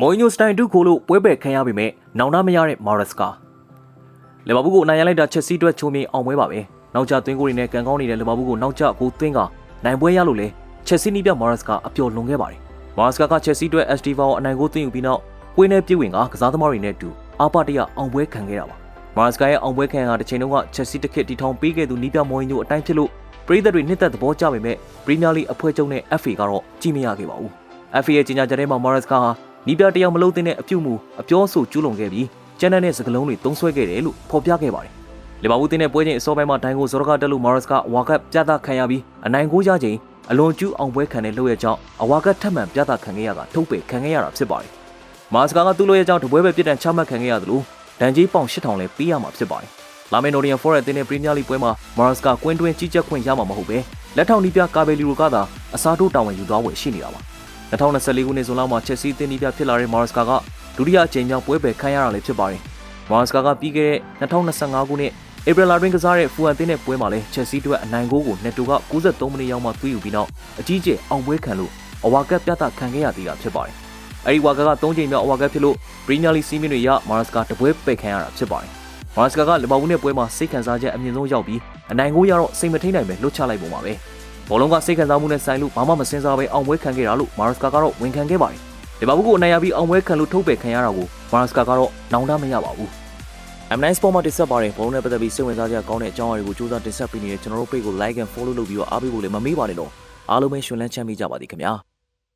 မိုင်းညိုစတိုင်ဒုခိုလို့ပွဲပယ်ခံရပေမဲ့နောင်တမရတဲ့မာရက်စကာလီဗာပူးကိုအနိုင်ရလိုက်တာချက်စီအတွက်ချုံမြင်အောင်ပွဲပါပဲနောက်ကျသွင်းကိုတွေနဲ့ကန်ကောင်းနေတဲ့လီဗာပူးကိုနောက်ကျကိုသွင်းကနိုင်ပွဲရလို့လဲချက်စီနီးပြမာရက်စကာအပျော်လွန်ခဲ့ပါတယ်မာရက်စကာကချက်စီအတွက် SD ဘောင်အနိုင်ကိုသွင်းယူပြီးနောက်ပွဲနဲ့ပြေးဝင်ကကစားသမားတွေနဲ့အတူအာပတရအောင်ပွဲခံခဲ့တာပါမာရက်စကာရဲ့အောင်ပွဲခံကတစ်ချိန်လုံးကချက်စီတစ်ခစ်တီထောင်ပေးခဲ့သူနီးပြမိုင်းညိုအတိုင်းဖြစ်လို့ပရိသတ်တွေနှစ်သက်သဘောကျပေမဲ့ပရီးမီယာလိအဖွဲ့ချုပ်နဲ့ FA ကတော့ကြည့်မရခဲ့ပါဘူး FA ရဲ့ကြီးညာချက်ထဲမှာမာရက်စကာဟာ နီးပြတယောက်မလုံးတဲ့အပြုတ်မှုအပြောဆိုကျူးလွန်ခဲ့ပြီးကျန်တဲ့စကလုံးတွေတုံးဆွဲခဲ့တယ်လို့ဖော်ပြခဲ့ပါတယ်။လီဗာပူးတင်းတဲ့ပွဲချင်းအစောပိုင်းမှာဒိုင်ကိုဇော်ရကတက်လို့မာရက်စကာဝါကပ်ပြသခံရပြီးအနိုင်ကိုရချိန်အလွန်ကျူးအောင်ပွဲခံတဲ့လုပ်ရကြောင်းအဝါကပ်ထပ်မံပြသခံခဲ့ရတာထုတ်ပယ်ခံခဲ့ရတာဖြစ်ပါတယ်။မာရက်စကာကသူ့လုပ်ရကြောင်းတပွဲပဲပြစ်ဒဏ်ချမှတ်ခံခဲ့ရသလိုဒဏ်ကြီးပေါင်8000လဲပေးရမှာဖြစ်ပါတယ်။လာမင်နိုရီယန်ဖော်ရက်တင်းတဲ့ပရီးမီယာလိပွဲမှာမာရက်စကာကွင်းတွင်းကြီးကြပ်ခွင့်ရမှာမဟုတ်ပဲလက်ထောက်နီးပြကာဘယ်လီရိုကသာအစားထိုးတာဝန်ယူသွားဝယ်ရှိနေတာပါ။ 2024ခုနှစ်ဇွန်လမှာချက်စီတင်းနီးပြဖြစ်လာတဲ့မာရက်စကာကဒုတိယအကြိမ်မြောက်ပွဲပယ်ခံရတာလည်းဖြစ်ပါတယ်။မာရက်စကာကပြီးခဲ့တဲ့2025ခုနှစ်ဧပြီလတွင်ကစားတဲ့ဖူအန်တင်းတဲ့ပွဲမှာလည်းချက်စီအတွက်အနိုင်ဂိုးကိုနှစ်တူက93မိနစ်ရောက်မှသွေးယူပြီးနောက်အကြီးကျယ်အောင်ပွဲခံလို့အဝါကပ်ပြသခံခဲ့ရသေးတာဖြစ်ပါတယ်။အဲဒီဝါကက3ချိန်မြောက်အဝါကပ်ဖြစ်လို့ပရီးမီယာလိစီးမင်းတွေရမာရက်စကာတပွဲပယ်ခံရတာဖြစ်ပါတယ်။မာရက်စကာကလီဗာပူးနဲ့ပွဲမှာစိတ်ခံစားချက်အမြင့်ဆုံးရောက်ပြီးအနိုင်ဂိုးရတော့စိတ်မထိန်နိုင်ပဲလွတ်ချလိုက်ပုံပါပဲ။ ဘောလုံးကစိတ်ခံစားမှုနဲ့ဆိုင်လို့ဘာမှမစင်စားပဲအောင်ပွဲခံခဲ့တာလို့မာရက်စကာကတော့ဝန်ခံခဲ့ပါတယ်။လီဗာပူးကိုအနိုင်ရပြီးအောင်ပွဲခံလို့ထုတ်ပယ်ခံရတာကိုမာရက်စကာကတော့နောင်တမရပါဘူး။ M9 Sport မှာတင်ဆက်ပါတယ်ဘုံနဲ့ပတ်သက်ပြီးစိတ်ဝင်စားကြကောင်းတဲ့အကြောင်းအရာတွေကိုစူးစမ်းတင်ဆက်ပေးနေတဲ့ကျွန်တော်တို့ page ကို like and follow လုပ်ပြီးတော့အားပေးဖို့လည်းမမေ့ပါနဲ့တော့အားလုံးပဲရှင်လန်းချမ်းမြေ့ကြပါသည်ခင်ဗျာ